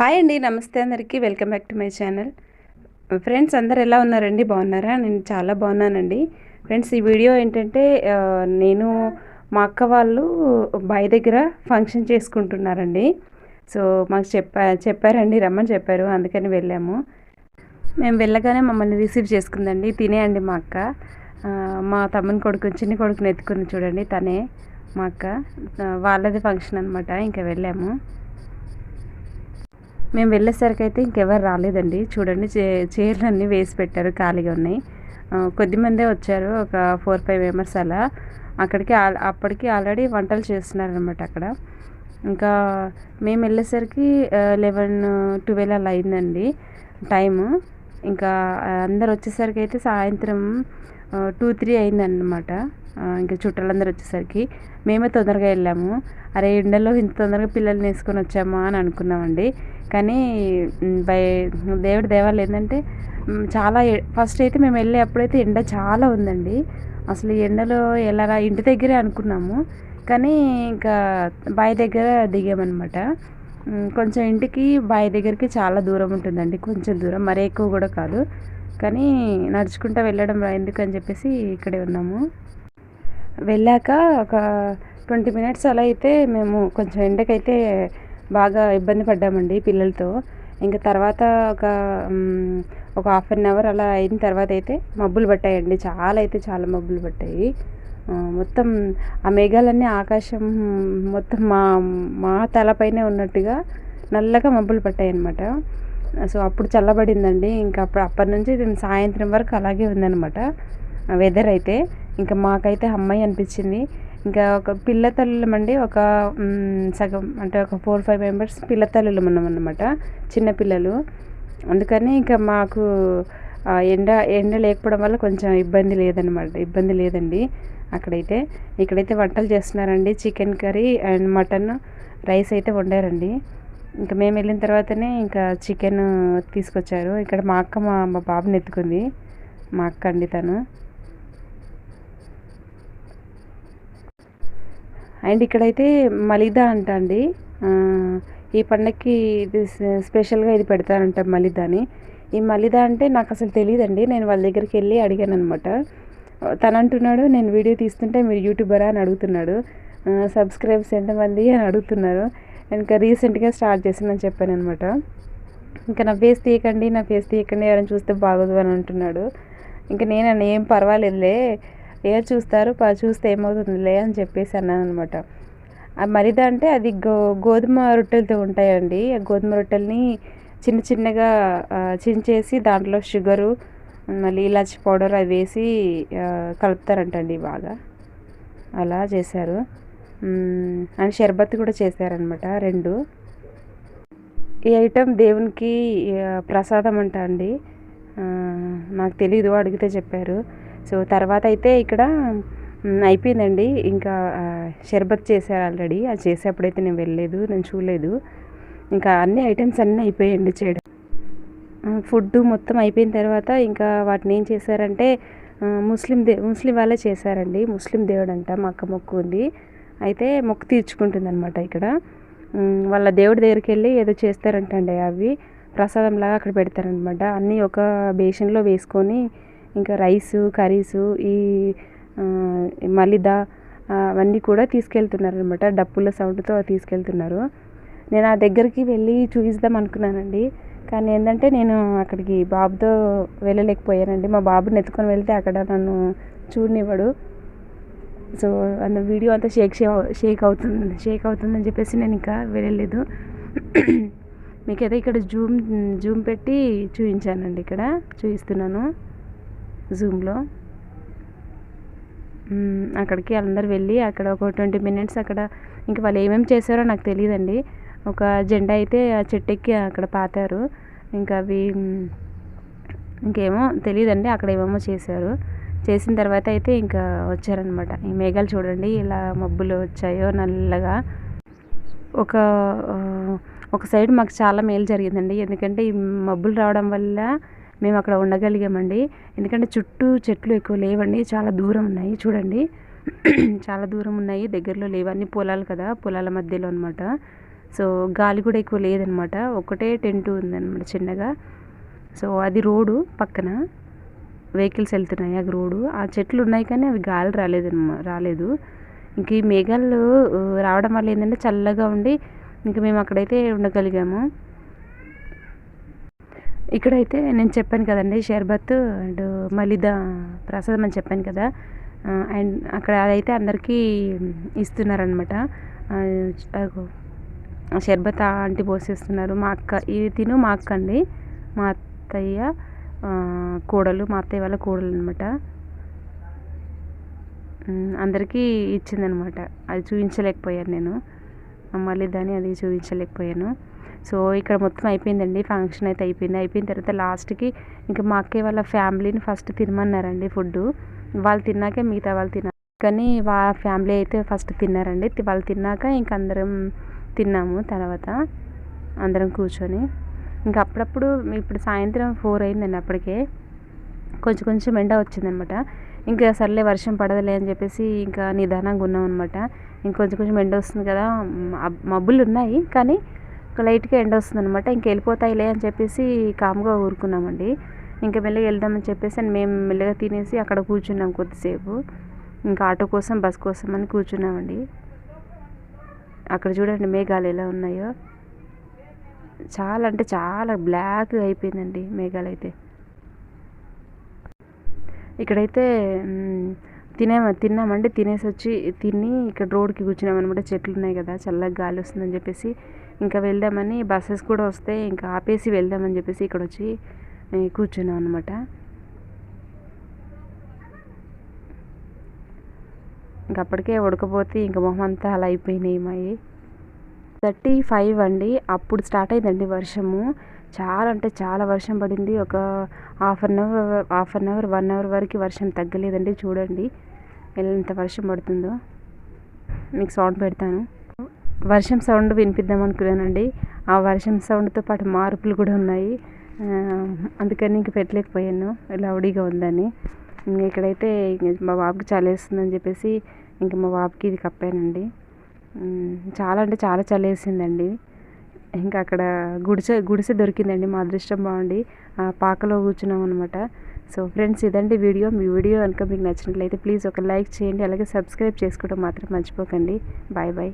Hi అండి నమస్తే అందరికీ. Welcome back to my channel. Friends అందరు ఎలా ఉన్నారండి? బాగున్నారా? నేను చాలా బాగున్నానండి. ఫ్రెండ్స్ ఈ వీడియో ఏంటంటే నేను మా అక్క వాళ్ళు బాయ్ దగ్గర ఫంక్షన్ చేసుకుంటున్నారండి. సో మాకు చెప్పా చెప్పారండి రమ్మని చెప్పారు. అందుకని వెళ్ళాము. మేము వెళ్ళగానే మమ్మల్ని రిసీవ్ చేసుకుందండి. తినేయండి మా అక్క. మా తమ్ముని కొడుకు చిన్ని కొడుకుని ఎత్తుకుని చూడండి తనే మా అక్క. వాళ్ళది ఫంక్షన్ అనమాట ఇంకా వెళ్ళాము. మేము వెళ్ళేసరికి అయితే ఇంకెవరు రాలేదండి. చూడండి చే చైర్లు అన్నీ వేసి పెట్టారు ఖాళీగా ఉన్నాయి. కొద్దిమందే వచ్చారు ఒక ఫోర్ ఫైవ్ మెంబర్స్ అలా. అక్కడికి ఆల్- అప్పటికి ఆల్రెడీ వంటలు చేస్తున్నారనమాట అక్కడ. ఇంకా మేము వెళ్ళేసరికి లెవెన్ ట్వెల్వ్ అలా అయిందండి టైము. ఇంకా అందరు వచ్చేసరికి అయితే సాయంత్రం టూ త్రీ అయిందన్నమాట. ఇంకా చుట్టాలందరూ వచ్చేసరికి. మేమే తొందరగా వెళ్ళాము. అరే ఎండలో ఇంత తొందరగా పిల్లల్ని వేసుకొని వచ్చామా అని అనుకున్నామండి. కానీ బై దేవుడి దేవాలు ఏంటంటే చాలా ఫస్ట్ అయితే మేము వెళ్ళే అప్పుడైతే ఎండ చాలా ఉందండి. అసలు ఈ ఎండలో ఎలాగా ఇంటి దగ్గరే అనుకున్నాము. కానీ ఇంకా బావి దగ్గర దిగామన్నమాట. కొంచెం ఇంటికి బావి దగ్గరికి చాలా దూరం ఉంటుందండి. కొంచెం దూరం మరీ ఎక్కువ కూడా కాదు. కానీ నడుచుకుంటూ వెళ్ళడం రా ఎందుకని చెప్పేసి ఇక్కడే ఉన్నాము. వెళ్ళాక ఒక ట్వంటీ మినిట్స్ అలా అయితే మేము కొంచెం ఎండకైతే బాగా ఇబ్బంది పడ్డామండి పిల్లలతో. ఇంకా తర్వాత ఒక ఒక హాఫ్ అన్ అవర్ అలా అయిన తర్వాత అయితే మబ్బులు పట్టాయండి. చాలా అయితే చాలా మబ్బులు పట్టాయి. మొత్తం ఆ మేఘాలన్నీ ఆకాశం మొత్తం మా మా తలపైనే ఉన్నట్టుగా నల్లగా మబ్బులు పట్టాయి అనమాట సో అప్పుడు చల్లబడిందండి. ఇంకా అప్పుడు అప్పటి నుంచి సాయంత్రం వరకు అలాగే ఉందన్నమాట. వెదర్ అయితే. ఇంకా మాకైతే అమ్మాయి అనిపించింది ఇంకా ఒక పిల్ల తల్లులం అండి ఒక సగం అంటే ఒక ఫోర్ ఫైవ్ మెంబర్స్ పిల్ల తల్లులం ఉన్నామన్నమాట అన్నమాట అందుకని ఇంకా మాకు ఎండ ఎండ లేకపోవడం వల్ల కొంచెం ఇబ్బంది లేదనమాట ఇబ్బంది లేదండి అక్కడైతే. ఇక్కడైతే వంటలు చేస్తున్నారండి chicken curry and mutton rice అయితే వండారండి. ఇంకా మేము వెళ్ళిన తర్వాతనే ఇంకా చికెన్ తీసుకొచ్చారు. ఇక్కడ మా అక్క మా బాబుని ఎత్తుకుంది మా అక్క అండి తను. అండ్ ఇక్కడైతే మలిదా అంట అండి ఈ పండక్కి ఇది స్పెషల్గా ఇది పెడతారంట మలిదాని. ఈ మలిదా అంటే నాకు అసలు తెలియదండి నేను వాళ్ళ దగ్గరికి వెళ్ళి అడిగాను అనమాట తను అంటున్నాడు నేను వీడియో తీస్తుంటే మీరు యూట్యూబరా? అని అడుగుతున్నాడు. సబ్స్క్రైబ్స్ ఎంతమంది అని అడుగుతున్నారు. ఇంకా రీసెంట్గా స్టార్ట్ చేసిందని చెప్పాను అనమాట ఇంకా నా ఫేస్ తీయకండి నా ఫేస్ తీయకండి ఎవరైనా చూస్తే బాగోదు అని అంటున్నాడు. ఇంకా నేను అన్న ఏం పర్వాలేదులే. ఏ చూస్తారు? చూస్తే ఏమవుతుందిలే అని చెప్పేసి అన్నాను అనమాట మరిదంటే అంటే అది గో గోధుమ రొట్టెలతో ఉంటాయండి. ఆ గోధుమ రొట్టెల్ని చిన్న చిన్నగా చించేసి దాంట్లో షుగరు మళ్ళీ ఇలాచి పౌడర్ అవి వేసి కలుపుతారంటండి బాగా. అలా చేశారు. అండ్ షర్బత్ కూడా చేశారనమాట రెండు. ఈ ఐటెం దేవునికి ప్రసాదం అంట అండి. నాకు తెలీదు అడిగితే చెప్పారు. సో తర్వాత అయితే ఇక్కడ అయిపోయిందండి. ఇంకా షర్బత్ చేశారు ఆల్రెడీ. అది చేసేప్పుడైతే నేను వెళ్ళలేదు నేను చూడలేదు. ఇంకా అన్ని ఐటమ్స్ అన్నీ అయిపోయాయండి చేయడం ఫుడ్ మొత్తం అయిపోయిన తర్వాత ఇంకా వాటిని ఏం చేశారంటే ముస్లిం దే ముస్లిం వాళ్ళే చేశారండి. ముస్లిం దేవుడు అంట మా అక్క మొక్కు ఉంది. అయితే మొక్కు తీర్చుకుంటుంది అనమాట ఇక్కడ వాళ్ళ దేవుడి దగ్గరికి వెళ్ళి ఏదో చేస్తారంటండి అవి. ప్రసాదంలాగా అక్కడ పెడతారనమాట అన్నీ ఒక బేషన్లో వేసుకొని ఇంకా రైసు కర్రీసు ఈ మలిదా అవన్నీ కూడా తీసుకెళ్తున్నారు అనమాట డప్పుల సౌండ్తో తీసుకెళ్తున్నారు. నేను ఆ దగ్గరికి వెళ్ళి చూపిద్దాం అనుకున్నానండి. కానీ ఏంటంటే నేను అక్కడికి బాబుతో వెళ్ళలేకపోయానండి. మా బాబుని ఎత్తుకొని వెళ్తే అక్కడ నన్ను చూడనివ్వడు. సో అంత వీడియో అంతా షేక్ షేక్ అవుతుంది షేక్ అవుతుందని చెప్పేసి నేను ఇంకా వెళ్ళలేదు. మీకైతే ఇక్కడ జూమ్ జూమ్ పెట్టి చూపించానండి ఇక్కడ. చూపిస్తున్నాను జూమ్లో అక్కడికి అందరు వెళ్ళి అక్కడ ఒక ట్వంటీ మినిట్స్ అక్కడ ఇంకా వాళ్ళు ఏమేమి చేశారో నాకు తెలియదండి. ఒక జెండా అయితే ఆ చెట్టు ఎక్కి అక్కడ పాతారు. ఇంకా అవి ఇంకేమో తెలియదండి అక్కడ ఏమేమో చేశారు. చేసిన తర్వాత అయితే ఇంకా వచ్చారనమాట. ఈ మేఘాలు చూడండి ఇలా మబ్బులు వచ్చాయో నల్లగా. ఒక ఒక సైడ్ మాకు చాలా మేలు జరిగిందండి. ఎందుకంటే ఈ మబ్బులు రావడం వల్ల మేము అక్కడ ఉండగలిగామండి. ఎందుకంటే చుట్టూ చెట్లు ఎక్కువ లేవండి చాలా దూరం ఉన్నాయి. చూడండి. చాలా దూరం ఉన్నాయి దగ్గరలో లేవన్నీ పొలాలు కదా పొలాల మధ్యలో అనమాట సో గాలి కూడా ఎక్కువ లేదనమాట ఒకటే టెంట్ ఉందన్నమాట చిన్నగా. సో అది రోడ్డు పక్కన. వెహికల్స్ వెళ్తున్నాయి ఆ రోడ్డు. ఆ చెట్లు ఉన్నాయి కానీ అవి గాలి రాలేదు రాలేదు. ఇంక ఈ మేఘాలు రావడం వల్ల ఏంటంటే చల్లగా ఉండి ఇంక మేము అక్కడైతే ఉండగలిగాము. ఇక్కడైతే నేను చెప్పాను కదండి షర్బత్ అండ్ మలిదా ప్రసాదం అని చెప్పాను కదా. అండ్ అక్కడ అదైతే అందరికీ ఇస్తున్నారనమాట షర్బత్ ఆంటీ పోసేస్తున్నారు. మా అక్క ఇది తిను మా అక్క అండి. మా అత్తయ్య కూడలు కోడలు మా అత్తయ్య వాళ్ళ కోడలు అనమాట అందరికీ ఇచ్చిందనమాట అది చూపించలేకపోయాను నేను. మళ్ళీ దాన్ని అది చూపించలేకపోయాను. సో ఇక్కడ మొత్తం అయిపోయిందండి ఫంక్షన్ అయితే అయిపోయింది. అయిపోయిన తర్వాత లాస్ట్కి ఇంకా మా అక్కయ్య వాళ్ళ ఫ్యామిలీని ఫస్ట్ తినమన్నారండి ఫుడ్ వాళ్ళు తిన్నాకే మిగతా వాళ్ళు తిన్నారు కానీ వాళ్ళ ఫ్యామిలీ అయితే ఫస్ట్ తిన్నారండి. వాళ్ళు తిన్నాక ఇంక అందరం తిన్నాము తర్వాత అందరం కూర్చొని. ఇంకా అప్పుడప్పుడు ఇప్పుడు సాయంత్రం ఫోర్ అయిందండి అప్పటికే. కొంచెం కొంచెం ఎండ వచ్చిందనమాట. ఇంకా సర్లే వర్షం పడదులే అని చెప్పేసి ఇంకా నిదానంగా ఉన్నాం అనమాట ఇంకొంచెం కొంచెం ఎండ వస్తుంది కదా మబ్బులు ఉన్నాయి కానీ లైట్గా ఎండ వస్తుంది అనమాట ఇంక వెళ్ళిపోతాయిలే అని చెప్పేసి కామ్గా ఊరుకున్నామండి. ఇంకా మెల్లగా వెళ్దామని చెప్పేసి అని మేము మెల్లగా తినేసి అక్కడ కూర్చున్నాం కొద్దిసేపు. ఇంకా ఆటో కోసం బస్ కోసం అని కూర్చున్నామండి. అక్కడ చూడండి మేఘాలు ఎలా ఉన్నాయో. చాలా అంటే చాలా బ్లాక్ అయిపోయిందండి మేఘాలు అయితే. ఇక్కడైతే మ్, తిన్నామండి. తినేసి వచ్చి తిని ఇక్కడ రోడ్కి కూర్చున్నాం అనమాట చెట్లు ఉన్నాయి కదా చల్లగా గాలి వస్తుందని చెప్పేసి. ఇంకా వెళ్దామని బస్సెస్ కూడా వస్తే ఇంకా ఆపేసి వెళ్దామని చెప్పేసి ఇక్కడ వచ్చి కూర్చున్నాం అనమాట ఇంక అప్పటికే ఉడకపోతే ఇంకా మొహం అంతా అలా అయిపోయినాయి మాయి. థర్టీ ఫైవ్ అండి. అప్పుడు స్టార్ట్ అయిందండి వర్షము. చాలా అంటే చాలా వర్షం పడింది. ఒక half an hour half an hour one hour వరకు వర్షం తగ్గలేదండి. చూడండి ఎంత వర్షం పడుతుందో. మీకు సౌండ్ పెడతాను. వర్షం సౌండ్ వినిపిద్దాం అనుకున్నానండి. ఆ వర్షం సౌండ్తో పాటు మార్పులు కూడా ఉన్నాయి. అందుకని ఇంక పెట్టలేకపోయాను. లౌడీగా ఉందని. ఇంక ఇక్కడైతే మా బాబుకి చలేస్తుందని చెప్పేసి ఇంక మా బాబుకి ఇది కప్పానండి. చాలా అంటే చాలా చలేసిందండి ఇంకా అక్కడ గుడిసె గుడిసె దొరికిందండి. మా అదృష్టం బాగుండి. ఆ పాకలో కూర్చున్నాం అనమాట సో ఫ్రెండ్స్ ఇదండి వీడియో. మీ వీడియో కనుక మీకు నచ్చినట్లయితే ప్లీజ్ ఒక లైక్ చేయండి. అలాగే సబ్స్క్రైబ్ చేసుకోవడం మాత్రం మర్చిపోకండి. Bye bye.